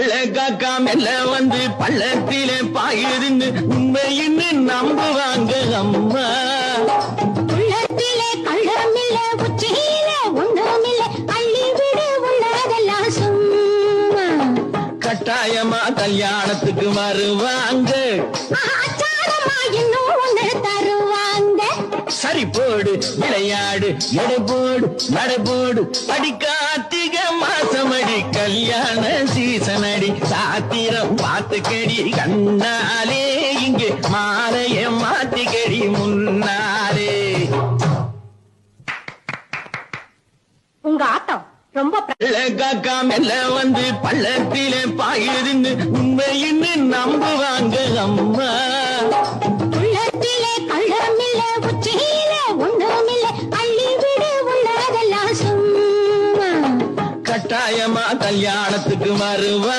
காக்கா மெல்ல வந்து பள்ளத்திலே பாயிருந்து உண்மையின்னு நம்புவாங்க அம்மா. உள்ளத்திலே கள்ளமில்ல உச்சியில ஒண்ணுமில்ல அள்ளி விடு உள்ளதெல்லாம் சும்மா. கட்டாயமா கல்யாணத்துக்கு வருவாங்க. சரி போடு விளையாடு எடை போடு நடை போடு. அடி கார்த்திக மாசமடி கல்யாண சீசன் அடி சாத்திரம் பார்த்துக்கடி கண்ணாலே இங்கே மாலைய மாத்திக்கடி முன்னாலே. உங்க ஆட்டம் ரொம்ப காக்கா மெல்ல வந்து பள்ளத்திலே பாயிருந்து உண்மையின்னு நம்புவாங்க அம்மா? கட்டாயமா கல்யாணத்துக்கு வருவா?